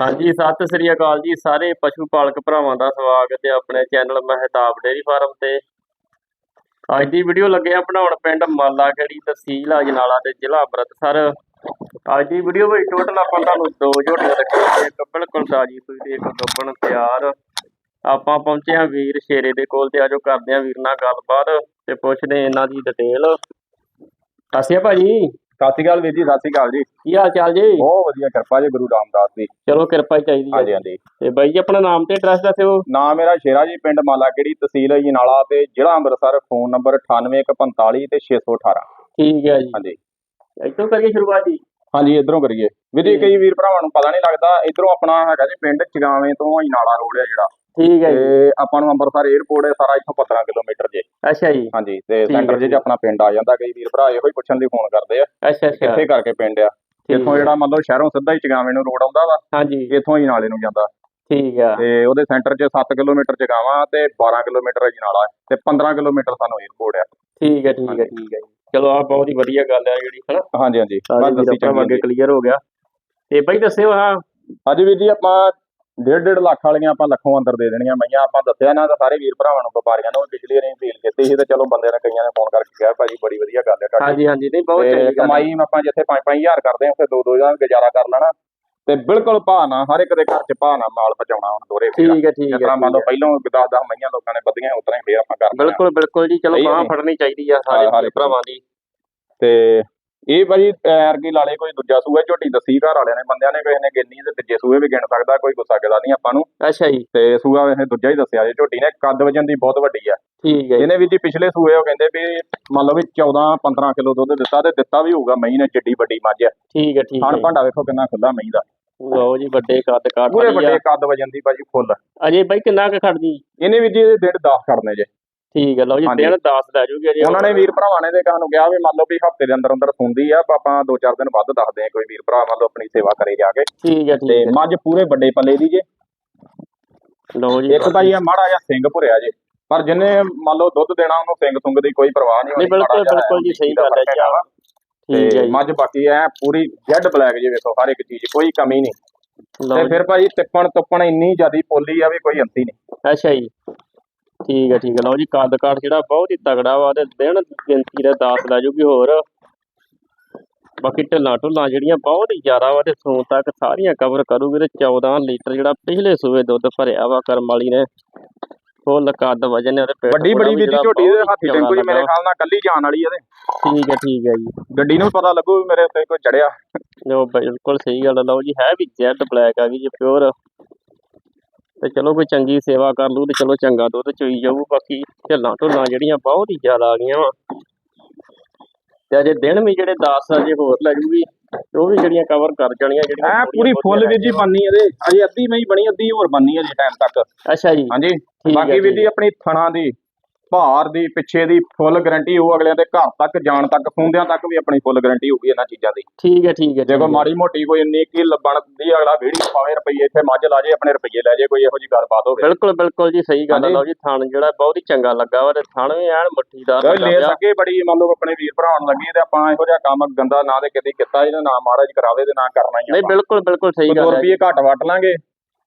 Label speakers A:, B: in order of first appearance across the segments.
A: ਹਾਂਜੀ, ਸਤਿ ਸ੍ਰੀ ਅਕਾਲ ਜੀ ਸਾਰੇ ਪਸ਼ੂ ਪਾਲਕ ਭਰਾਵਾਂ ਦਾ ਸਵਾਗਤ ਹੈ ਆਪਣੇ ਚੈਨਲ ਮਹਿਤਾਬ ਡੇਅਰੀ ਫਾਰਮ ਤੇ। ਅੱਜ ਦੀ ਵੀਡੀਓ ਲੱਗੇ ਆ ਬਣਾਉਣ ਪਿੰਡ ਮਾਲਾ ਖੇੜੀ ਤਹਿਸੀਲ ਅਜਨਾਲਾ ਤੇ ਜ਼ਿਲ੍ਹਾ ਅੰਮ੍ਰਿਤਸਰ। ਅੱਜ ਦੀ ਵੀਡੀਓ ਵਿੱਚ ਟੋਟਲ ਆਪਾਂ ਤੁਹਾਨੂੰ ਦੋ ਝੋਟੀਆਂ ਰੱਖੀਆਂ ਇੱਕ ਬਿਲਕੁਲ ਤਾਜੀ ਸੂਈ ਤੇ ਇੱਕ ਗੱਬਣ ਤਿਆਰ। ਆਪਾਂ ਪਹੁੰਚੇ ਆ ਵੀਰ ਸ਼ੇਰੇ ਦੇ ਕੋਲ ਤੇ ਆਜੋ ਕਰਦੇ ਆ ਵੀਰ ਨਾਲ ਗੱਲਬਾਤ ਤੇ ਪੁੱਛਦੇ ਇਹਨਾਂ ਦੀ ਡਿਟੇਲ ਸਸਿਆ ਭਾਜੀ।
B: ਸਤਿ ਸ਼੍ਰੀ ਅਕਾਲ ਵੀਰ ਜੀ ਸਤਿ ਸ਼੍ਰੀ ਅਕਾਲ ਜੀ।
A: ਕੀ ਹਾਲ ਚਾਲ ਜੀ?
B: ਬਹੁਤ ਵਧੀਆ ਕਿਰਪਾ ਜੀ ਗੁਰੂ ਰਾਮਦਾਸ ਦੀ।
A: ਚਲੋ ਕਿਰਪਾ ਹੀ ਚਾਹੀਦੀ ਹੈ।
B: ਹਾਂਜੀ ਹਾਂਜੀ।
A: ਤੇ ਬਾਈ ਜੀ ਆਪਣਾ ਨਾਮ ਤੇ ਐਡਰੈਸ ਦੱਸਿਓ।
B: ਨਾਮ ਮੇਰਾ ਸ਼ੇਰਾ ਜੀ ਪਿੰਡ ਮਾਲਾ ਕਿਹੜੀ ਤਹਿਸੀਲ ਹੈ ਜੀ ਨਾਲਾ ਤੇ ਜ਼ਿਲ੍ਹਾ ਅੰਮ੍ਰਿਤਸਰ ਫੋਨ ਨੰਬਰ 98145 ਤੇ 618
A: ਠੀਕ ਹੈ ਜੀ।
B: ਹਾਂਜੀ।
A: ਇੱਥੋਂ ਕਰੀਏ ਸ਼ੁਰੂਆਤ ਜੀ।
B: ਹਾਂਜੀ ਇਧਰੋਂ ਕਰੀਏ। ਵੀਰ ਕਈ ਵੀਰ ਭਰਾਵਾਂ ਨੂੰ ਪਤਾ ਨਹੀਂ ਲੱਗਦਾ ਇਧਰੋਂ ਆਪਣਾ ਹੈਗਾ ਜੀ ਪਿੰਡ ਚਗਾਵੇਂ ਤੋਂ ਹੀ ਨਾਲਾ ਰੋਡ ਹੈ ਜਿਹੜਾ।
A: ਠੀਕ ਹੈ ਜੀ।
B: ਤੇ ਆਪਾਂ ਨੂੰ ਅੰਮ੍ਰਿਤਸਰ 에ਅਰਪੋਰਟ ਹੈ ਸਾਰਾ ਇੱਥੋਂ 15 ਕਿਲੋਮੀਟਰ ਜੇ।
A: ਅੱਛਾ ਜੀ।
B: ਹਾਂਜੀ ਤੇ ਸੈਂਟਰ ਜੇ। ਆਪਣਾ ਪਿੰਡ ਆ ਜਾਂਦਾ। ਕਈ ਵੀਰ ਭਰਾ ਇਹੋ ਹੀ ਪੁੱਛਣ ਲਈ ਫੋਨ ਕਰਦੇ ਆ
A: ਅੱਛਾ ਅੱਛਾ।
B: ਕਿੱਥੇ ਕਰਕੇ ਪਿੰਡ ਆ? ਇੱਥੋਂ ਜਿਹੜਾ ਮੰਨ ਲਓ ਸ਼ਹਿਰੋਂ ਸਿੱਧਾ ਹੀ ਚਗਾਵੇਂ ਨੂੰ ਰੋਡ ਆਉਂਦਾ ਵਾ
A: ਹਾਂਜੀ।
B: ਇੱਥੋਂ ਹੀ ਨਾਲੇ ਨੂੰ ਜਾਂਦਾ।
A: ਠੀਕ ਆ।
B: ਤੇ ਉਹਦੇ ਸੈਂਟਰ 'ਚ 7 ਕਿਲੋਮੀਟਰ ਚਗਾਵਾਂ ਤੇ 12 ਕਿਲੋਮੀਟਰ ਜਨਾਲਾ ਤੇ 15 ਕਿਲੋਮੀਟਰ ਸਾਨੂੰ 에ਅਰਪੋਰਟ ਆ।
A: ਠੀਕ ਹੈ ਠੀਕ ਹੈ ਠੀਕ ਹੈ ਚਲੋ ਆ ਬਹੁਤ ਹੀ ਵਧੀਆ ਗੱਲ ਹੈ ਜਿਹੜੀ ਹਨਾ?
B: ਹਾਂਜੀ ਹਾਂਜੀ। ਬਸ ਦੱਸੀ
A: ਆਪਣਾ ਅੱਗੇ ਕਲੀਅਰ ਹੋ ਗਿਆ। ਤੇ ਬਾਈ ਦੱਸਿਓ ਹਾਂ
B: ਅੱਜ ਵੀਰ ਜੀ ਆਪਾਂ ਡੇਢ ਡੇਢ ਲੱਖ ਵਾਲੀਆਂ ਆਪਾਂ ਲੱਖੋਂ ਅੰਦਰ ਦੇ ਦੇਣੀਆਂ ਮਈਆਂ। ਆਪਾਂ ਦੱਸਿਆ ਨਾ ਤਾਂ ਸਾਰੇ ਵੀਰ ਭਰਾਵਾਂ ਨੂੰ ਵਪਾਰੀਆਂ ਨੂੰ ਪਿਛਲੀ ਵਾਰੀ ਫੀਲ ਕੀਤੀ ਸੀ ਤੇ ਚਲੋ ਬੰਦੇ ਨੇ ਕਈਆਂ ਨੇ ਫੋਨ ਕਰਕੇ ਕਿਹਾ ਭਾਜੀ ਬੜੀ ਵਧੀਆ ਗੱਲ ਹੈ ਤੁਹਾਡੀ।
A: ਹਾਂਜੀ ਹਾਂਜੀ। ਨਹੀਂ ਬਹੁਤ
B: ਤੇ
A: ਚੰਗੀ ਗੱਲ ਹੈ।
B: ਕਮਾਈ ਆਪਾਂ ਜਿੱਥੇ 5-5000 ਕਰਦੇ ਹਾਂ ਉੱਥੇ 2-2000 ਗੁਜ਼ਾਰਾ ਕਰ ਲੈਣਾ। ਤੇ ਬਿਲਕੁਲ ਨਾ ਹਰ ਇੱਕ ਦੇ ਘਰ 'ਚ ਨਾ ਮਾਲ ਪਹੁੰਚਾਉਣਾ ਹੁਣ ਦੋਰੇ
A: ਠੀਕ ਹੈ ਠੀਕ
B: ਜਿਸ
A: ਹੈ
B: ਤਰ੍ਹਾਂ ਮੰਨ ਲਓ। ਪਹਿਲਾਂ 10-10 ਮਈਆਂ ਲੋਕਾਂ ਨੇ ਬੱਧੀਆਂ ਉਤਰਾਂ ਹੀ ਫੇਰ ਆਪਾਂ ਕਰਦੇ
A: ਬਿਲਕੁਲ ਬਿਲਕੁਲ ਜੀ ਚਲੋ ਬਾਹ। ਫੜਨੀ ਚਾਹੀਦੀ ਆ ਸਾਰੇ ਭਰਾਵਾਂ ਦੀ।
B: ਤੇ ਇਹ ਭਾਜੀ ਪੈਰ ਕੀ ਲਾਲੇ ਕੋਈ ਦੂਜਾ ਸੂਆ ਝੋਟੀ ਦੱਸੀ ਘਰ ਵਾਲਿਆਂ ਨੇ ਬੰਦਿਆਂ ਨੇ ਕਿਸੇ ਨੇ ਗਿਣਨੀ ਤੇ ਤੀਜੇ ਸੂਏ ਵੀ ਗਿਣ ਸਕਦਾ ਕੋਈ ਗੁੱਸਾ ਗਿਲਾ ਨਹੀਂ ਆਪਾਂ ਨੂੰ।
A: ਅੱਛਾ ਜੀ।
B: ਤੇ ਸੂਆ ਵੈਸੇ ਦੂਜਾ ਹੀ ਦੱਸਿਆ ਜੇ ਝੋਟੀ ਨੇ ਕੱਦ ਵਜਨ ਦੀ ਬਹੁਤ ਵੱਡੀ ਆ।
A: ਠੀਕ ਹੈ
B: ਇਹਨੇ ਵੀ ਜੀ ਪਿਛਲੇ ਸੂਏ ਉਹ ਕਹਿੰਦੇ ਵੀ ਮੰਨ ਲਓ ਵੀ 14 15 ਕਿਲੋ ਦੁੱਧ ਦਿੱਤਾ ਤੇ ਦਿੱਤਾ ਵੀ ਹੋਊਗਾ ਮਹੀਂ ਨੇ ਜਿੱਡੀ ਵੱਡੀ ਮੱਝ ਆ।
A: ਠੀਕ ਹੈ ਠੀਕ ਹੈ
B: ਭਾਂਡਾ ਵੇਖੋ ਕਿੰਨਾ ਖੁੱਲਾ ਮਹੀਂ ਦਾ।
A: ਲਓ ਜੀ ਵੱਡੇ ਕੱਦ ਕਾਠ
B: ਪੂਰੇ। ਵੱਡੇ ਕੱਦ ਵਜਨ ਦੀ ਭਾਜੀ ਫੁੱਲ।
A: ਅਜੇ ਬਾਈ ਕਿੰਨਾ ਕੁ ਖੜਦੀ?
B: ਇਹਨੇ ਵੀ ਜੀ ਇਹਦੇ ਦਿਨ 10 ਖੜਨੇ ਜੇ।
A: ਠੀਕ ਹੈ ਲਓ ਜੀ। ਦਿਨ 10 ਲੈ ਜੂਗੀ ਅਜੇ।
B: ਉਹਨਾਂ ਨੇ ਵੀਰ ਭਰਾਵਾਂ ਨੇ ਤੇ ਕਹਾਂ ਨੂੰ ਕਿਹਾ ਵੀ ਮੰਨ ਲਓ ਵੀ ਹਫ਼ਤੇ ਦੇ ਅੰਦਰ ਅੰਦਰ ਸੁਣਦੀ ਆ ਆਪਾਂ 2-4 ਦਿਨ ਵੱਧ ਦੱਸਦੇ ਆ ਕੋਈ ਵੀਰ ਭਰਾ ਮੰਨ ਲਓ ਆਪਣੀ ਸੇਵਾ ਕਰੇ ਜਾ ਕੇ।
A: ਠੀਕ ਹੈ ਠੀਕ
B: ਤੇ ਮੱਝ ਪੂਰੇ ਵੱਡੇ ਪੱਲੇ ਦੀ ਜੇ।
A: ਲਓ ਜੀ।
B: ਇੱਕ ਤਾਂ ਜੀ ਆ ਮਾੜਾ ਜਿਹਾ ਸਿੰਘ ਭੁਰਿਆ ਜੇ। ਪਰ ਜਿੰਨੇ ਮੰਨ ਲਓ ਦੁੱਧ ਦੇਣਾ ਉਹਨੂੰ ਸਿੰਘ ਸੁੰਗ ਦੀ ਕੋਈ ਪਰਵਾਹ ਨਹੀਂ
A: ਨਹੀਂ ਬਿਲਕੁਲ ਬਿਲਕੁਲ ਜੀ ਸਹੀ ਗੱਲ ਹੈ ਜੀ
B: ਤੇ ਮੱਝ ਬਾਕੀ ਐ ਪੂਰੀ ਜੈਡ ਬਲੈਕ ਜੇ ਵੇਖੋ ਹਰ ਇੱਕ ਚੀਜ਼ ਕੋਈ ਕਮੀ ਨਹੀਂ। ਤੇ। ਫਿਰ ਭਾਜੀ ਤਿੱਪਣ ਤੁੱਪਣ ਇੰਨੀ ਜ਼ਿਆਦੀ ਪੋਲੀ ਆ ਵੀ ਕੋਈ ਅੰਤੀ ਨਹੀਂ।
A: ਅੱਛਾ ਜੀ। ਠੀਕ ਹੈ ਠੀਕ ਹੈ। ਲਓ ਜੀ ਕੱਦ ਕਾਠ ਜਿਹੜਾ ਬਹੁਤ ਹੀ ਤਗੜਾ ਵਾ ਤੇ ਦਿਨ ਗਿਣਤੀ ਦੇ 10 ਲੈ ਜੂਗੀ ਹੋਰ। ਬਾਕੀ ਢਿੱਲਾਂ ਢੁੱਲਾਂ ਜਿਹੜੀਆਂ ਬਹੁਤ ਹੀ ਜ਼ਿਆਦਾ ਵਾ ਤੇ ਸੌਣ ਤੱਕ ਸਾਰੀਆਂ ਕਵਰ ਕਰੂਗੀ ਤੇ 14 ਲੀਟਰ ਜਿਹੜਾ ਪਿਛਲੇ ਸੂਏ ਦੁੱਧ ਭਰਿਆ ਵਾ ਕਰਮ ਵਾਲੀ ਨੇ। ਫੁੱਲ ਕੱਦ ਵਜਨ ਤੇ ਪੇਟ
B: ਵੱਡੀ ਬੜੀ ਵੀਰ ਝੋਟੀ ਦੇ ਹਾਥੀ ਟੈਂਕੂ ਜੀ ਮੇਰੇ। ਖਿਆਲ ਨਾਲ ਕੱਲੀ ਜਾਣ ਵਾਲੀ ਇਹਦੇ
A: ਠੀਕ ਹੈ ਠੀਕ ਹੈ ਜੀ।
B: ਗੱਡੀ ਨੂੰ ਪਤਾ ਲੱਗੂ ਮੇਰੇ ਉੱਤੇ ਕੋਈ ਚੜਿਆ।
A: ਜੋ ਬਿਲਕੁਲ ਸਹੀ ਗੱਲ ਲਓ ਜੀ ਹੈ ਵੀ ਜੈਡ ਬਲੈਕ ਆ ਗਈ ਜੀ ਪਿਓਰ। ਤੇ ਚਲੋ ਕੋਈ ਚੰਗੀ ਸੇਵਾ ਕਰ ਲੂ ਤੇ ਚਲੋ ਚੰਗਾ ਦੁੱਧ ਚੋਈ ਜਾਊ। ਬਾਕੀ ਢਿੱਲਾਂ ਢੁੱਲਾਂ ਜਿਹੜੀਆਂ ਬਹੁਤ ਹੀ ਜ਼ਿਆਦਾ ਆ ਗਈਆਂ ਵਾ। ਤੇ ਅਜੇ ਦਿਨ ਵੀ ਜਿਹੜੇ 10 ਅਜੇ ਹੋਰ ਲੈ ਜੂਗੀ। ਤੇ ਉਹ ਵੀ ਜਿਹੜੀਆਂ ਕਵਰ ਕਰ ਜਾਣੀਆਂ ਜਿਹੜੀਆਂ
B: ਐ ਪੂਰੀ ਫੁੱਲ ਵੀਰ ਜੀ ਬੰਨੀ ਇਹਦੇ। ਅਜੇ ਅੱਧੀ ਨਹੀਂ ਬਣੀ ਅੱਧੀ ਹੋਰ ਬੰਨੀ ਹੈ ਜੀ ਟਾਈਮ ਤੱਕ।
A: ਅੱਛਾ ਜੀ।
B: ਹਾਂਜੀ। ਬਾਕੀ ਵੀਰ।
A: ਜੀ।
B: ਆਪਣੀ ਥਣਾ ਦੀ ਭਾਰ ਦੀ ਪਿੱਛੇ ਦੀ ਫੁੱਲ ਗਾਰੰਟੀ ਹੋਊ ਅਗਲਿਆਂ ਦੇ ਘਰ ਤੱਕ ਜਾਣ ਤੱਕ ਫੁੰਦਿਆਂ ਤੱਕ ਵੀ ਆਪਣੀ ਫੁੱਲ ਗਾਰੰਟੀ ਹੋਊਗੀ ਇਹਨਾਂ ਚੀਜ਼ਾਂ ਦੀ
A: ਠੀਕ ਹੈ ਠੀਕ ਹੈ
B: ਜੇ ਕੋਈ
A: ਹੈ।
B: ਮਾੜੀ ਮੋਟੀ ਕੋਈ ਇੰਨੀ ਕੀ ਲੱਭਣ ਦੀ ਅਗਲਾ ਵੀਡੀਓ ਪਾਵੇ ਰੁਪਈਏ ਇੱਥੇ ਮੱਝ ਲਾ ਜੇ ਆਪਣੇ ਰੁਪਈਏ ਲੈ ਜੇ ਕੋਈ ਇਹੋ ਜੀ ਗੱਲਬਾਤ ਹੋਵੇ
A: ਬਿਲਕੁਲ ਬਿਲਕੁਲ ਜੀ ਸਹੀ ਗੱਲ ਹੈ। ਲਓ ਜੀ ਥਣ ਜਿਹੜਾ ਬਹੁਤ ਹੀ ਚੰਗਾ ਲੱਗਾ ਵਾ ਤੇ ਥਣ ਵੀ ਐਨ
B: ਕੋਈ
A: ਲੱਗਾ
B: ਲੈ। ਸਕੇ ਬੜੀ ਮੰਨ ਲਓ ਆਪਣੇ ਵੀਰ ਭਰਾਵਾਂ ਨੂੰ ਲੱਗੀ ਤੇ ਆਪਾਂ ਇਹੋ ਜਿਹਾ ਕੰਮ ਗੰਦਾ ਨਾ ਤੇ ਕਿਤੇ ਕੀਤਾ ਇਹਦਾ ਨਾ ਮਹਾਰਾਜ ਕਰਾਵੇ ਤੇ ਨਾ ਕਰਨਾ ਹੀ
A: ਨਹੀਂ ਬਿਲਕੁਲ ਬਿਲਕੁਲ ਸਹੀ
B: ਦੋ
A: ਗੱਲ ਹੈ
B: ਰੁਪਈਏ ਘੱਟ ਵਟ ਲਾਂਗੇ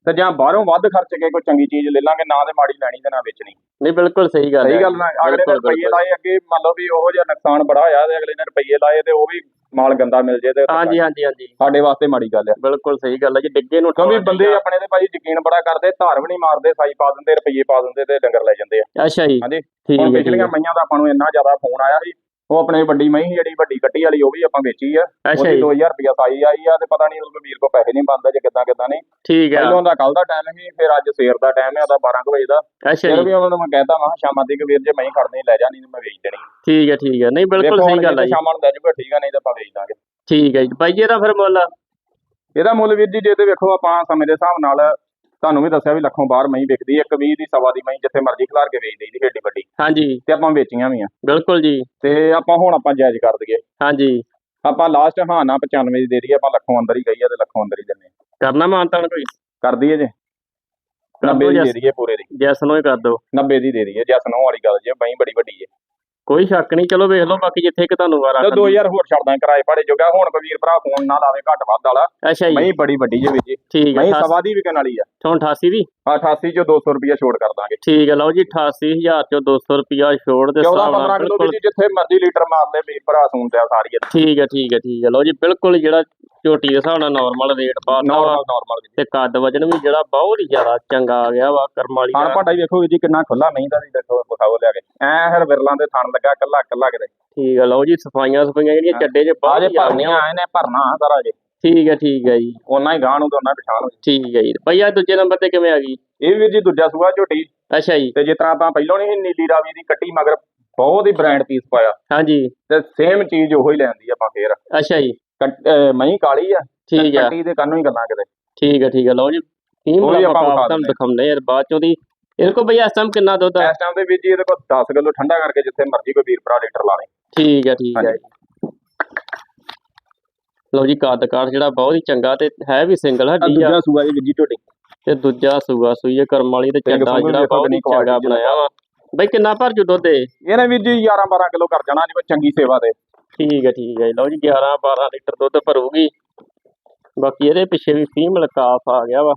B: ਤੇ ਜਾਂ ਬਾਹਰੋਂ ਵੱਧ ਖਰਚ ਕੇ ਕੋਈ ਚੰਗੀ ਚੀਜ਼ ਲੈ ਲਾਂਗੇ ਨਾ ਤੇ ਮਾੜੀ ਲੈਣੀ ਤੇ ਨਾ ਵੇਚਣੀ।
A: ਨਹੀਂ ਬਿਲਕੁਲ ਸਹੀ ਗੱਲ ਹੈ।
B: ਸਹੀ ਗੱਲ ਨਾ ਅਗਲੇ ਨੇ ਰੁਪਈਏ। ਲਾਏ ਅੱਗੇ ਮੰਨ ਲਓ ਵੀ ਉਹੋ ਜਿਹਾ ਨੁਕਸਾਨ ਬੜਾ ਹੋਇਆ ਤੇ ਅਗਲੇ ਨੇ ਰੁਪਈਏ ਲਾਏ ਤੇ ਉਹ ਵੀ ਮਾਲ ਗੰਦਾ ਮਿਲ ਜੇ ਤੇ
A: ਹਾਂਜੀ ਹਾਂਜੀ ਹਾਂਜੀ।
B: ਸਾਡੇ ਵਾਸਤੇ ਮਾੜੀ ਗੱਲ ਹੈ
A: ਬਿਲਕੁਲ ਸਹੀ ਗੱਲ ਹੈ ਜੀ ਡਿੱਗੇ ਨੂੰ
B: ਕਿਉਂਕਿ ਬੰਦੇ। ਆਪਣੇ ਤੇ ਭਾਈ ਯਕੀਨ ਬੜਾ ਕਰਦੇ ਧਾਰ ਵੀ ਨਹੀਂ ਮਾਰਦੇ ਸਾਈ ਪਾ ਦਿੰਦੇ ਰੁਪਈਏ ਪਾ ਦਿੰਦੇ ਤੇ ਡੰਗਰ ਲੈ ਜਾਂਦੇ ਆ।
A: ਅੱਛਾ ਜੀ।
B: ਹਾਂਜੀ।
A: ਠੀਕ ਹੈ
B: ਪਿਛਲੀਆਂ ਮਈਆਂ ਦਾ ਆਪਾਂ ਨੂੰ ਇੰਨਾ ਜ਼ਿਆਦਾ ਫੋਨ ਆਇਆ ਸੀ ਉਹ ਆਪਣੇ ਵੱਡੀ ਮਹੀਂ ਜਿਹੜੀ ਵੱਡੀ ਕੱਟੀ ਵਾਲੀ ਉਹ ਵੀ ਆਪਾਂ ਵੇਚੀ ਆ। ਉਹਦੀ
A: ਜੀ।
B: 2000 ਰੁਪਿਆ ਸਾਈ ਆਈ ਆ ਤੇ ਪਤਾ ਨਹੀਂ ਉਹ ਵੀਰ ਕੋ ਪੈਸੇ ਨਹੀਂ ਬਣਦੇ ਜੇ ਕਿੱਦਾਂ ਕਿੱਦਾਂ ਨਹੀਂ
A: ਠੀਕ ਹੈ
B: ਪਹਿਲੋਂ ਦਾ ਕੱਲ ਦਾ ਟਾਈਮ ਸੀ ਫਿਰ ਅੱਜ ਸਵੇਰ ਦਾ ਟਾਈਮ ਹੈ ਉਹਦਾ 12 ਕੁ ਵਜੇ ਦਾ। ਫਿਰ ਵੀ ਉਹਨਾਂ ਨੂੰ ਮੈਂ ਕਹਿਤਾ ਮੈਂ ਸ਼ਾਮਾਂ ਤੱਕ ਵੀਰ ਜੇ ਮੈਂ ਖੜਨੀ ਲੈ ਜਾ ਨਹੀਂ ਤੇ ਮੈਂ ਵੇਚ ਦੇਣੀ
A: ਠੀਕ ਹੈ ਠੀਕ ਹੈ ਨਹੀਂ ਬਿਲਕੁਲ ਸਹੀ ਗੱਲ
B: ਜੀ। ਸ਼ਾਮਾਂ ਨੂੰ ਲੈ ਜਾਊਗਾ ਠੀਕ ਆ ਨਹੀਂ ਤਾਂ ਆਪਾਂ ਵੇਚ ਦਾਂਗੇ।
A: ਠੀਕ ਹੈ ਜੀ। ਭਾਈ ਜੀ ਇਹਦਾ ਫਿਰ ਮੁੱਲ?
B: ਇਹਦਾ ਮੁੱਲ ਵੀਰ ਜੀ ਜੇ ਤੇ ਵੇਖੋ ਆਪਾਂ ਸਮੇਂ ਦੇ ਹਿਸਾਬ ਨਾਲ ਤੁਹਾਨੂੰ ਵੀ ਦੱਸਿਆ ਵੀ ਲੱਖੋਂ ਬਾਹਰ ਮਹੀਂ ਵਿਕਦੀ ਇੱਕ 20 ਦੀ ਸਵਾ ਦੀ ਮਹੀਂ ਜਿੱਥੇ ਮਰਜ਼ੀ ਖਿਲਾਰ ਕੇ ਵੇਚ ਦੇਈਦੀ ਏਡੀ ਵੱਡੀ।
A: ਹਾਂਜੀ।
B: ਤੇ ਆਪਾਂ ਵੇਚੀਆਂ ਵੀ ਆ।
A: ਬਿਲਕੁਲ ਜੀ।
B: ਤੇ ਆਪਾਂ ਹੁਣ ਆਪਾਂ ਜਾਇਜ਼ ਕਰ ਦਈਏ।
A: ਹਾਂਜੀ।
B: ਆਪਾਂ ਲਾਸਟ ਹਾਂ ਨਾ 95 ਦੀ ਦੇ ਦਈਏ ਆਪਾਂ ਲੱਖੋਂ ਅੰਦਰ ਹੀ ਗਈ ਆ ਤੇ ਲੱਖੋਂ ਅੰਦਰ ਹੀ ਦਿੰਨੇ।
A: ਕਰਨਾ ਮਾਨਤਾਨ ਕੋਈ?
B: ਕਰ ਦਈਏ ਜੇ। 90 ਦੀ ਦੇ ਦਈਏ ਪੂਰੇ ਦੀ।
A: ਜੈਸ ਨੂੰ ਹੀ ਕਰ ਦਿਓ।
B: 90 ਦੀ ਦੇ ਦਈਏ ਜਸ ਨੋ ਵਾਲੀ ਗੱਲ ਜੇ ਮਹੀਂ ਬੜੀ ਵੱਡੀ ਹੈ
A: ਕੋਈ ਸ਼ੱਕ ਨਹੀਂ ਚਲੋ ਵੇਖ ਲਓ ਬਾਕੀ ਜਿੱਥੇ ਕਿ ਤੁਹਾਨੂੰ ਵਾਰਾ
B: ਤੇ 2000 ਹੋਰ ਛੱਡਦਾ ਕਿਰਾਏ ਭਾੜੇ ਜੋਗਾ ਹੁਣ ਕੋਈ ਵੀਰ ਭਰਾ ਫੋਨ ਨਾ ਲਾਵੇ ਘੱਟ ਵੱਧ ਵਾਲਾ।
A: ਅੱਛਾ ਜੀ।
B: ਮਹੀਂ ਬੜੀ ਵੱਡੀ ਜੇ।
A: ਠੀਕ ਹੈ ਅਠਾਸੀ-
B: ਸਵਾ ਦੀ ਵਿਕਣ ਵਾਲੀ ਆ।
A: ਹੁਣ 88 ਦੀ?
B: 88 ਚੋਂ 200 ਰੁਪਏ ਛੋੜ ਕਰ ਦਾਂਗੇ।
A: ਠੀਕ ਹੈ ਲਓ ਜੀ 88000 ਚੋਂ 200 ਰੁਪਿਆ ਛੋੜ ਦੇ
B: 14
A: ਹਿਸਾਬ
B: 15
A: ਨਾਲ
B: ਕਿਲੋ ਜਿੱਥੇ ਮਰਜ਼ੀ ਲੀਟਰ ਮਾਰ ਲੈ ਵੀਰ ਭਰਾ ਸੁਣਦੇ ਆ ਸਾਰੀ
A: ਠੀਕ ਹੈ ਠੀਕ ਹੈ ਠੀਕ ਹੈ। ਲਓ ਜੀ ਬਿਲਕੁਲ ਜਿਹੜਾ ਝੋਟੀ ਦੇ ਹਿਸਾਬ ਨਾਲ ਨਾਰਮਲ ਰੇਟ ਪਾਤਾ ਵਾ।
B: ਨਾਰਮਲ ਨਾਰਮਲ
A: ਤੇ ਕੱਦ ਵਜਨ ਵੀ ਜਿਹੜਾ ਬਹੁਤ ਹੀ ਜ਼ਿਆਦਾ ਚੰਗਾ ਆ ਗਿਆ ਵਾ ਕਰਮ ਵਾਲੀ
B: ਥਣ ਭਾਡਾ ਹੀ ਵੇਖੋ ਜੀ ਕਿੰਨਾ ਖੁੱਲਾ ਮਹੀਂ ਦਾ ਵੀ ਦੇਖੋ ਵਿਖਾਓ ਲਿਆ ਕੇ। ਐ ਹਰ ਵਿਰਲਾਂ ਦੇ ਥਣ ਲੱਗਾ ਕੱਲਾ ਕੱਲਾ ਕਿਤੇ।
A: ਠੀਕ ਹੈ ਲਓ ਜੀ ਸਫਾਈਆਂ ਸਫਾਈਆਂ ਜਿਹੜੀਆਂ ਚੱਡੇ 'ਚ
B: ਆ
A: ਬਾਹਰ
B: ਜੇ ਭਰਨੀਆਂ ਇਹਨੇ ਭਰਨਾ ਸਾਰਾ ਜੇ।
A: ਠੀਕ ਹੈ ਠੀਕ ਹੈ ਜੀ।
B: ਉਹਨਾਂ ਹੀ ਗਾਂ ਨੂੰ ਦੋਨਾਂ ਪਛਾਣ ਹੋ
A: ਠੀਕ ਹੈ ਜੀ। ਭਈਆ ਦੂਜੇ ਨੰਬਰ ਤੇ ਕਿਵੇਂ ਆ ਗਈ?
B: ਇਹ ਵੀਰ ਜੀ ਦੂਜਾ ਸੂਆ ਝੋਟੀ।
A: ਅੱਛਾ ਜੀ।
B: ਤੇ ਜਿਸ ਤਰ੍ਹਾਂ ਆਪਾਂ ਪਹਿਲਾਂ ਨਹੀਂ ਨੀਲੀ ਰਾਵੀ ਦੀ ਕੱਟੀ ਮਗਰ ਬਹੁਤ ਹੀ ਬ੍ਰਾਂਡ ਪੀਸ ਪਾਇਆ।
A: ਹਾਂਜੀ।
B: ਤੇ ਸੇਮ ਚੀਜ਼ ਉਹੀ ਲੈਂਦੀ ਆਪਾਂ ਫੇਰ।
A: ਅੱਛਾ ਜੀ।
B: ਕੱਟ- ਅਹ ਮਹੀਂ ਕਾਲੀ ਆ।
A: ਠੀਕ ਹੈ
B: ਕੱਟੀ ਦੇ ਕੰਨੋਂ ਹੀ ਗੱਲਾਂ ਕਿਤੇ।
A: ਠੀਕ ਹੈ ਠੀਕ ਹੈ ਲਓ ਜੀ ਟੀਮ
B: ਉਹ ਵੀ
A: ਦਾ
B: ਆਪਾਂ ਵਿਖਾ
A: ਤੁਹਾਨੂੰ
B: ਦਿੰਦੇ
A: ਦਿਖਾਉਂਦੇ ਯਾਰ ਬਾਅਦ ਚੋਂ ਦੀ ਇਹਦੇ ਕੋਲ ਭਈਆ ਇਸ ਟਾਈਮ ਕਿੰਨਾ ਦੁੱਧ ਆ?
B: ਇਸ ਟਾਈਮ ਦੇ ਵਿੱਚ ਜੀ ਇਹਦੇ ਕੋਲ 10 ਕਿਲੋ ਠੰਡਾ ਕਰਕੇ ਜਿੱਥੇ ਮਰਜ਼ੀ ਕੋਈ ਵੀਰ ਭਰਾ ਲੀਟਰ ਲਾ ਲੇ।
A: ਠੀਕ ਹੈ ਠੀਕ
B: ਹਾਂਜੀ।
A: ਲਓ ਜੀ ਕੱਦ ਕਾਠ ਜਿਹੜਾ ਬਹੁਤ ਹੀ ਚੰਗਾ ਤੇ ਹੈ ਵੀ ਸਿੰਗਲ ਹੱਡੀ ਆ।
B: ਸੂਆ ਜੀ ਜੀ ਝੋਟੀ
A: ਤੇ ਦੂਜਾ ਸੂਆ ਸੂਈ ਹੈ ਕਰਮ ਵਾਲੀ ਤੇ ਚੱਡਾ
B: ਦੇਖੋ
A: ਜਿਹੜਾ ਬਹੁਤ ਹੀ
B: ਕਿੰਨੀ
A: ਚੰਗਾ ਬਣਾਇਆ ਵਾ। ਬਈ ਕਿੰਨਾ ਭਰ ਜੂ ਦੁੱਧ ਇਹ?
B: ਇਹਨੇ ਵੀਰ ਜੀ 11 12 ਕਿਲੋ ਕਰ ਜਾਣਾ ਜੀ ਕੋਈ ਚੰਗੀ ਸੇਵਾ ਤੇ
A: ਠੀਕ ਹੈ ਠੀਕ ਹੈ ਜੀ। ਲਓ ਜੀ 11 12 ਲੀਟਰ ਦੁੱਧ ਭਰੂਗੀ। ਬਾਕੀ ਇਹਦੇ ਪਿੱਛੇ ਵੀ ਫੀਮੇਲ ਕਾਫ ਆ ਗਿਆ ਵਾ।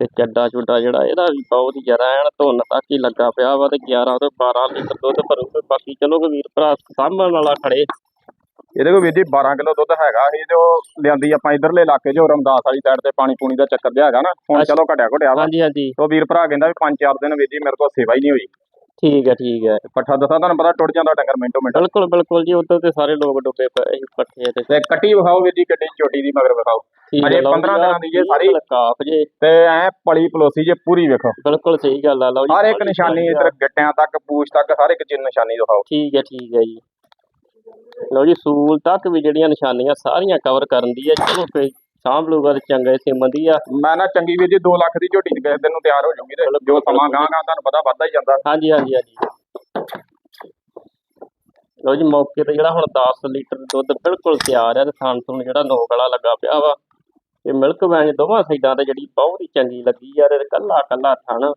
A: ਤੇ ਚੱਡਾ ਚੁੱਡਾ ਜਿਹੜਾ ਇਹਦਾ ਵੀ ਬਹੁਤ ਹੀ ਜ਼ਿਆਦਾ ਐਨ ਧੁੰਨ ਤੱਕ ਹੀ ਲੱਗਾ ਪਿਆ ਵਾ ਤੇ 11 ਤੋਂ 12 ਲੀਟਰ ਦੁੱਧ ਭਰੂਗਾ। ਬਾਕੀ ਚਲੋ ਕੋਈ ਵੀਰ ਭਰਾ ਸਾਂਭਣ ਵਾਲਾ ਖੜੇ।
B: ਇਹਦੇ ਕੋਲ ਵੀਰ ਜੀ 12 ਕਿਲੋ ਦੁੱਧ ਹੈਗਾ ਇਹ ਜੋ ਲਿਆਂਦੀ ਆਪਾਂ ਇਧਰਲੇ ਇਲਾਕੇ 'ਚ ਰਮਦਾਸ ਵਾਲੀ ਸਾਈਡ ਤੇ ਪਾਣੀ ਪੂਣੀ ਦਾ ਚੱਕਰ ਜਿਹਾ ਹੈਗਾ ਨਾ। ਹੁਣ। ਚਲੋ ਘਟਿਆ ਘਟਿਆ ਵਾ।
A: ਹਾਂਜੀ ਹਾਂਜੀ।
B: ਉਹ ਵੀਰ ਭਰਾ ਕਹਿੰਦਾ ਵੀ 5-4 ਦਿਨ ਵੀਰ ਜੀ ਮੇਰੇ ਕੋਲ ਸੇਵਾ ਹੀ ਨਹੀਂ ਹੋਈ।
A: ਠੀਕ ਹੈ ਠੀਕ ਹੈ।
B: ਪੱਠਾ ਦਸਾਂ ਤੁਹਾਨੂੰ ਪਤਾ ਟੁੱਟ ਜਾਂਦਾ ਡੰਗਰ ਮਿੰਟੋ ਮਿੰਟ।
A: ਬਿਲਕੁਲ ਬਿਲਕੁਲ ਜੀ ਉਧਰ ਤੇ ਸਾਰੇ ਲੋਕ ਡੁੱਬੇ ਪਏ ਸੀ ਪੱਠੇ ਤੇ।
B: ਤੇ ਕੱਟੀ ਵਿਖਾਓ ਵੀਰ ਜੀ ਕਿੱਡੀ ਚੋਟੀ ਦੀ ਮਗਰ ਵਿਖਾਓ। ਅਜੇ
A: ਹੈ, ਲਓ
B: 15
A: ਜੀ,
B: ਦਿਨਾਂ ਦੀ ਜੇ ਸਾਰੀ।
A: ਕਾਫ ਜੇ।
B: ਤੇ ਐ ਪਲੀ ਪਲੋਸੀ ਜੇ ਪੂਰੀ ਵੇਖੋ।
A: ਬਿਲਕੁਲ ਸਹੀ ਗੱਲ ਆ ਲਓ ਜੀ
B: ਹਰ ਇੱਕ ਨਿਸ਼ਾਨੀ। ਇਧਰ ਗੱਟਿਆਂ ਤੱਕ ਪੂਛ ਤੱਕ ਹਰ ਇੱਕ ਚੀਜ਼ ਨਿਸ਼ਾਨੀ ਦਿਖਾਓ।
A: ਠੀਕ ਹੈ ਠੀਕ ਹੈ ਜੀ। ਲਓ ਜੀ ਸੂਲ ਤੱਕ ਵੀ ਜਿਹੜੀਆਂ ਨਿਸ਼ਾਨੀਆਂ ਸਾਰੀਆਂ ਕਵਰ ਕਰਨ ਦੀ ਹੈ। ਚਲੋ ਸਾਂਭ ਲੂਗਾ ਤੇ ਚੰਗੇ ਸਿਮਨ ਦੀ ਆ।
B: ਮੈਂ ਨਾ ਚੰਗੀ ਵੀਰ ਜੀ 2 ਲੱਖ ਦੀ ਝੋਟੀ ਕਿਸੇ ਦਿਨ ਨੂੰ ਤਿਆਰ ਹੋ ਜਾਊਗੀ ਤੇ ਜੋ ਸਮਾਂ ਗਾਂ ਗਾਂ ਤੁਹਾਨੂੰ ਪਤਾ ਵੱਧਦਾ ਹੀ ਜਾਂਦਾ।
A: ਹਾਂਜੀ ਹਾਂਜੀ ਹਾਂਜੀ। ਲਓ ਜੀ ਮੌਕੇ ਤੇ ਜਿਹੜਾ ਹੁਣ 10 ਲੀਟਰ ਦੁੱਧ ਬਿਲਕੁਲ ਤਿਆਰ ਹੈ ਤੇ ਥਣ ਥੁਣ ਜਿਹੜਾ ਨੋਕ ਵਾਲਾ ਲੱਗਾ ਪਿਆ ਵਾ ਤੇ ਮਿਲਕ ਵੈਨ ਦੋਵਾਂ ਸਾਈਡਾਂ ਤੇ ਜਿਹੜੀ ਬਹੁਤ ਹੀ ਚੰਗੀ ਲੱਗੀ ਆ ਤੇ ਕੱਲਾ ਕੱਲਾ ਥਣ।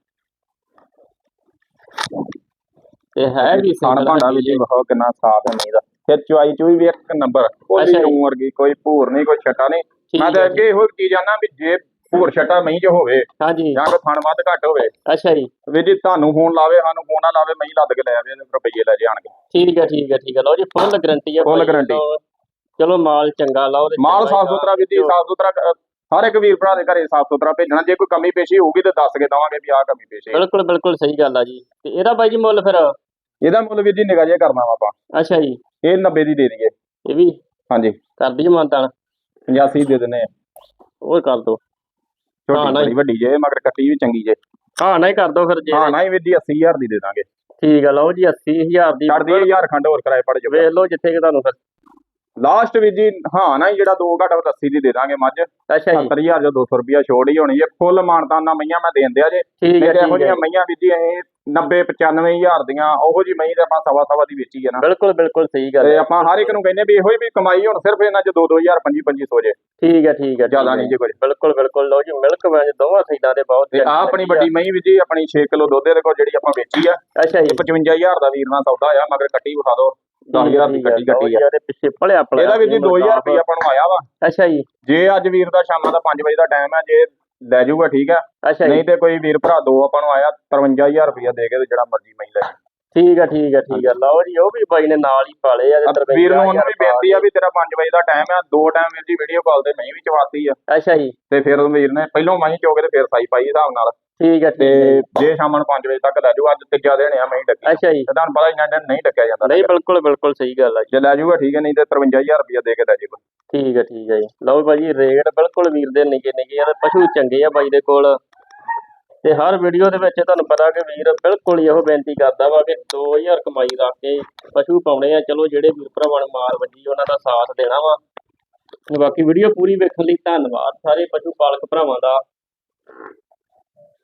A: ਤੇ ਹੈ ਵੀ ਸਿੰਗਲ
B: ਭਾਂਡਾ ਵੀ ਜੀ ਵਿਖਾਓ ਕਿੰਨਾ ਸਾਫ਼ ਹੈ ਮੀਂਹ ਦਾ। ਫਿਰ ਚੁਆਈ ਚੂਈ ਵੀ ਇੱਕ ਨੰਬਰ ਕੋਈ। ਰੂੰ ਵਰਗੀ ਕੋਈ ਭੂਰ ਨਹੀਂ ਕੋਈ ਛਟਾ ਨਹੀਂ। ਮੈਂ ਤਾਂ ਅੱਗੇ ਇਹੋ ਚੀਜ਼ ਆਨਾ ਵੀ ਜੇ ਭੂਰ ਛਟਾ ਮਹੀਂ ਚ ਹੋਵੇ
A: ਹਾਂਜੀ।
B: ਜਾਂ ਕੋਈ ਥਣ ਵੱਧ ਘੱਟ ਹੋਵੇ।
A: ਅੱਛਾ ਜੀ।
B: ਵੀ ਜੀ ਤੁਹਾਨੂੰ ਫੋਨ ਲਾਵੇ ਸਾਨੂੰ ਫੋਨ ਨਾ ਲਾਵੇ ਮਹੀਂ ਲੱਦ ਕੇ ਲੈ ਆਵੇ ਇਹਨੂੰ ਰੁਪਈਏ ਲੈ ਜਾਣਗੇ
A: ਠੀਕ ਹੈ ਠੀਕ ਹੈ ਠੀਕ ਹੈ। ਲਓ ਜੀ ਫੁੱਲ ਗਾਰੰਟੀ ਹੈ
B: guarantee।
A: ਲਓ, ਚਲੋ ਮਾਲ ਚੰਗਾ ਲਾਓ ਤੇ
B: ਮਾਲ ਸਾਫ਼ ਸੁਥਰਾ ਵੀ ਜੀ
A: ਦਿਓ।
B: ਸਾਫ਼ ਸੁਥਰਾ ਹਰ ਇੱਕ ਵੀਰ ਭਰਾ ਦੇ ਘਰੇ ਸਾਫ਼ ਸੁਥਰਾ ਭੇਜਣਾ। ਜੇ ਕੋਈ ਕਮੀ ਪੇਸ਼ੀ ਹੋਊਗੀ ਤੇ ਦੱਸ ਕੇ ਦਵਾਂਗੇ ਵੀ ਆਹ ਕਮੀ ਪੇਸ਼ੀ।
A: ਬਿਲਕੁਲ ਬਿਲਕੁਲ ਸਹੀ ਗੱਲ ਆ ਜੀ। ਤੇ ਇਹਦਾ ਬਾਈ ਜੀ ਮੁੱਲ ਫਿਰ?
B: ਇਹਦਾ ਮੁੱਲ ਵੀਰ ਜੀ ਨਿਗਾਹ ਜਿਹਾ ਕਰਨਾ ਵਾ ਆਪਾਂ।
A: ਅੱਛਾ ਜੀ।
B: ਇਹ 90 ਦੀ ਦੇ ਦਈਏ।
A: ਇਹ ਵੀ?
B: ਹਾਂਜੀ।
A: ਕਰ ਦਈਏ ਮਾਨਤਾਨ।
B: 85 ਦੇ ਦਿੰਦੇ ਆ।
A: ਉਹ ਕਰ ਦੋ। ਹਾਂ,
B: ਛੋਟੀ
A: ਨਹੀਂ।
B: ਬੜੀ ਵੱਡੀ ਜੇ ਮਗਰ ਕੱਟੀ ਵੀ ਚੰਗੀ ਜੇ।
A: ਹਾਂ ਨਾ ਹੀ ਕਰ ਦੋ ਫਿਰ ਜੇ।
B: ਹਾਂ ਨਾ ਹੀ ਵੀਰ ਜੀ 80000 ਦੀ ਦੇ ਦਾਂਗੇ।
A: ਠੀਕ ਆ ਲਓ ਜੀ 80000 ਦੀ।
B: ਛੱਡ ਦਈਏ 1000 ਖੰਡ ਹੋਰ ਕਿਰਾਏ ਪੜ ਜਾਊਗਾ।
A: ਵੇਖ ਲਓ ਜਿੱਥੇ ਕਿ ਤੁਹਾਨੂੰ ਫਿਰ।
B: ਲਾਸਟ ਵੀਰ ਜੀ ਹਾਂ ਨਾ ਹੀ ਜਿਹੜਾ 2 ਘੱਟ 80 ਦੀ ਦੇ ਦਾਂਗੇ ਮੱਝ।
A: ਅੱਛਾ ਜੀ।
B: 70000 ਜੋ 200 ਰੁਪਿਆ ਛੋੜ ਹੀ ਹੋਣੀ ਹੈ। ਫੁੱਲ ਮਾਨਤਾ ਨਾ ਮਈਆਂ ਮੈਂ ਦੇਣ ਦਿਆ ਜੇ।
A: ਠੀਕ ਹੈ
B: ਇਹੋ
A: ਹੈ।
B: ਜਿਹੀਆਂ ਮਈਆਂ ਵੀਰ ਜੀ ਅਸੀਂ 90 95000 ਦੀਆਂ ਉਹੋ ਜੀ ਮਈ ਤੇ ਆਪਾਂ ਸਵਾ ਸਵਾ ਦੀ ਵੇਚੀ ਹੈ ਨਾ।
A: ਬਿਲਕੁਲ ਬਿਲਕੁਲ ਸਹੀ ਗੱਲ
B: ਤੇ
A: ਹੈ।
B: ਆਪਾਂ ਹਰ ਇੱਕ ਨੂੰ ਕਹਿੰਦੇ ਵੀ ਇਹੋ ਹੀ ਵੀ ਕਮਾਈ ਹੁਣ ਸਿਰਫ ਇਹਨਾਂ ਚ 2 2000 25 2500 ਜੇ।
A: ਠੀਕ ਹੈ ਠੀਕ ਹੈ
B: ਜ਼ਿਆਦਾ ਨਹੀਂ। ਜੇ ਕੁਝ।
A: ਬਿਲਕੁਲ ਬਿਲਕੁਲ ਲਓ ਜੀ ਮਿਲਕ ਵੈਜ ਦੋਵਾਂ ਸਾਈਡਾਂ ਦੇ ਬਹੁਤ
B: ਤੇ ਆ ਆਪਣੀ ਵੱਡੀ ਮਈ ਵੀ ਜੀ ਆਪਣੀ 6 ਕਿਲੋ ਦੁੱਧ ਦੇ ਕੋਲ ਜਿਹੜੀ ਆਪਾਂ ਵੇਚੀ ਆ
A: ਅੱਛਾ ਜੀ।
B: 55000 ਦਾ ਵੀਰ ਨਾਲ ਸੌਦਾ ਆ ਮਗਰ ਕੱਟੀ ਵਿਖਾ ਦਿਓ। 10000 ਦੀ ਕੱਟੀ ਕੱਟੀ ਆ।
A: ਇਹਦੇ ਪਿੱਛੇ ਭਲਿਆ ਭਲਿਆ
B: ਇਹਦਾ ਵੀਰ ਜੀ 2000 ਰੁਪਏ ਆਪਾਂ ਨੂੰ ਆਇਆ ਵਾ।
A: ਅੱਛਾ ਜੀ।
B: ਜੇ ਅੱਜ ਵੀਰ ਦਾ ਸ਼ਾਮਾਂ ਦਾ 5 ਵਜੇ ਦਾ ਟਾਈਮ ਹੈ ਜੇ ਲੈ ਜਾਊਗਾ ਠੀਕ
A: ਅੱਛਾ ਜੀ।
B: ਨਹੀਂ ਤੇ ਕੋਈ ਵੀਰ ਭਰਾ ਦੋ ਆਪਾਂ ਨੂੰ ਆਇਆ 53000 ਰੁਪਏ ਦੇ ਕੇ ਤੇ ਜਿਹੜਾ ਮਰਜ਼ੀ ਮਈ ਲੈ।
A: ਠੀਕ ਹੈ ਠੀਕ ਹੈ ਠੀਕ ਹੈ ਲਓ ਜੀ ਉਹ ਵੀ ਬਾਈ ਨੇ ਨਾਲ ਹੀ ਪਾਲੇ ਆ ਤੇ
B: ਵੀਰ ਨੂੰ ਉਹਨੂੰ ਵੀ ਬੇਨਤੀ ਆ ਵੀ ਤੇਰਾ 5 ਵਜੇ ਦਾ ਟਾਈਮ ਆ ਦੋ ਟਾਈਮ ਵੀਰ ਜੀ ਵੀਡੀਓ ਕਾਲ ਤੇ ਮੈਂ ਵੀ ਚਵਾਤੀ ਆ।
A: ਅੱਛਾ ਜੀ।
B: ਤੇ ਫਿਰ ਉਹ ਵੀਰ ਨੇ ਪਹਿਲੋਂ ਮੈਂ ਚੋਕੇ ਤੇ ਫਿਰ ਸਾਈ ਪਾਈ ਹਿਸਾਬ ਨਾਲ।
A: ਠੀਕ ਹੈ
B: ਤੇ
A: ਠੀਕ
B: ਜੇ। ਸ਼ਾਮਾਂ ਨੂੰ 5 ਵਜੇ ਤੱਕ ਲੈ ਜਾਊ ਅੱਜ ਤੀਜਾ ਦਿਨ ਆ ਮੈਂ ਡੱਕੀ।
A: ਅੱਛਾ ਜੀ।
B: ਤੇ ਤੁਹਾਨੂੰ ਪਤਾ ਇੰਨਾ ਦਿਨ ਨਹੀਂ ਡੱਕਿਆ ਜਾਂਦਾ।
A: ਨਹੀਂ ਬਿਲਕੁਲ ਬਿਲਕੁਲ ਸਹੀ ਗੱਲ ਆ ਜੀ।
B: ਜੇ ਲੈ ਜਾਊਗਾ ਠੀਕ ਹੈ ਨਹੀਂ ਤੇ 53000 ਰੁਪਏ ਦੇ ਕੇ ਲੈ ਜਾਊਗਾ।
A: ਠੀਕ ਹੈ ਠੀਕ ਹੈ ਜੀ। ਲਓ ਭਾਜੀ, ਰੇਟ ਬਿਲਕੁਲ ਵੀਰ ਦੇ ਨਿੱਕੇ ਨਿੱਕੇ ਆ ਤੇ ਪਸ਼ੂ ਚੰਗੇ ਆ ਬਾਈ ਦੇ ਕੋਲ। ਤੇ ਹਰ ਵੀਡੀਓ ਦੇ ਵਿੱਚ ਤੁਹਾਨੂੰ ਪਤਾ ਕਿ ਵੀਰ ਬਿਲਕੁਲ ਹੀ ਇਹੋ ਬੇਨਤੀ ਕਰਦਾ ਵਾ ਕਿ 2000 ਕਮਾਈ ਰੱਖ ਕੇ ਪਸ਼ੂ ਪਾਉਣੇ ਆ। ਚਲੋ, ਜਿਹੜੇ ਵੀਰ ਭਰਾਵਾਂ ਨੂੰ ਮਾਰ ਵੱਜੀ ਉਹਨਾਂ ਦਾ ਸਾਥ ਦੇਣਾ ਵਾ। ਬਾਕੀ ਵੀਡੀਓ ਪੂਰੀ ਵੇਖਣ ਲਈ ਧੰਨਵਾਦ ਸਾਰੇ ਪਸ਼ੂ ਪਾਲਕ ਭਰਾਵਾਂ ਦਾ।